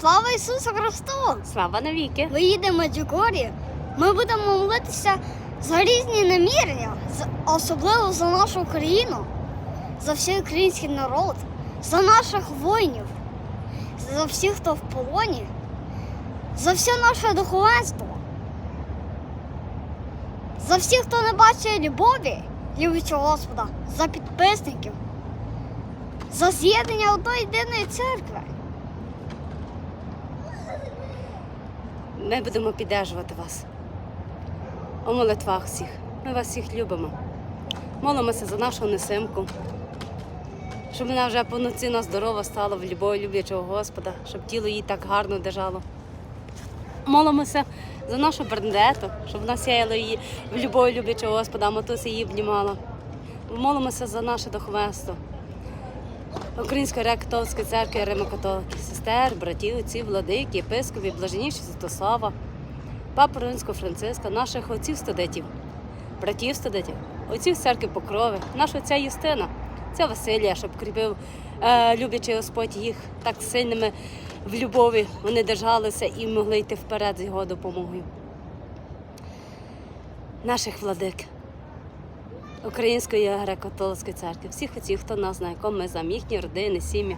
Слава Ісусу Христу! Слава навіки! Ми їдемо в Меджугорі. Ми будемо молитися за різні намірення, особливо за нашу країну, за всій український народ, за наших воїнів, за всіх, хто в полоні, за все наше духовенство, за всіх, хто не бачить любові, любичого Господа, за підписників, за з'єднання одної єдиної церкви. Ми будемо піддержувати вас у молитвах всіх. Ми вас всіх любимо. Молимося за нашу несимку, щоб вона вже повноцінно здорова стала в любові люблячого Господа, щоб тіло їй так гарно держало. Молимося за нашу Берндету, щоб вона сяяла її в любові люблячого Господа, а матуся її обнімала. Молимося за наше духовенство. Української греко-католицької церкви Римо-католиків, сестер, братів, отців, владики, єпископів, блаженніші Святослава, папу Римського Франциска, наших отців студентів, братів студентів, отців церкви Покрови, нашого отця Юстина, ця Василія, щоб кріпив е, люблячий Господь їх так сильними в любові. Вони держалися і могли йти вперед з його допомогою. Наших владик. Української греко-католицької церкви, всіх отців, хто нас знає, кому ми знаємо, їхні родини, сім'ї.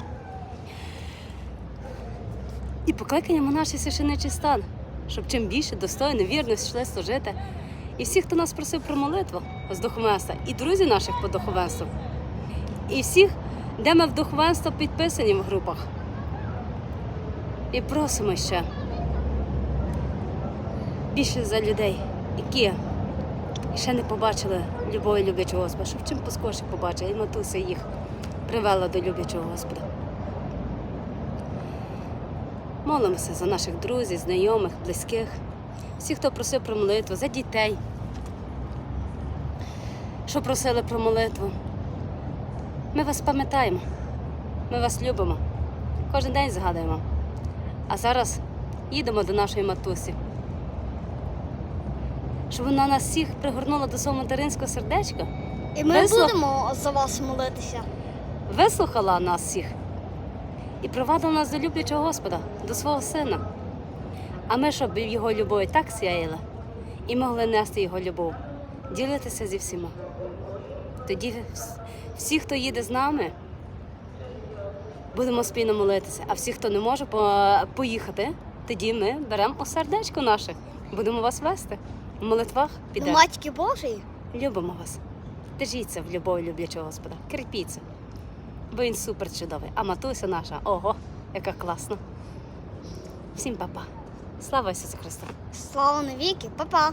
І покликаємо наш священичий стан, щоб чим більше достойно, вірно йшли служити. І всіх, хто нас просив про молитву з духовенства, і друзі наших по духовенству, і всіх, де ми в духовенство підписані в групах. І просимо ще більше за людей, які і ще не побачили любові люблячого Господа, щоб чим поскорше побачили, і матуся їх привела до люблячого Господа. Молимося за наших друзів, знайомих, близьких, всіх, хто просив про молитву, за дітей, що просили про молитву. Ми вас пам'ятаємо, ми вас любимо, кожен день згадуємо. А зараз їдемо до нашої матусі щоб вона нас всіх пригорнула до свого материнського сердечка, І ми Весело. будемо за вас молитися. вислухала нас всіх і провадила нас до люблячого Господа, до свого сина. А ми, щоб його любов так сяяла і могли нести його любов, ділитися зі всіма. Тоді всі, хто їде з нами, будемо спільно молитися. А всі, хто не може поїхати, тоді ми беремо у сердечко наше, будемо вас вести. В молитвах До підемо. Божої. Любимо вас. Держіться в любові люблячого Господа. Кріпіться. Бо він супер чудовий. А матуся наша, ого, яка класна. Всім па-па. Слава Ісусу Христу! Слава навіки, Па-па.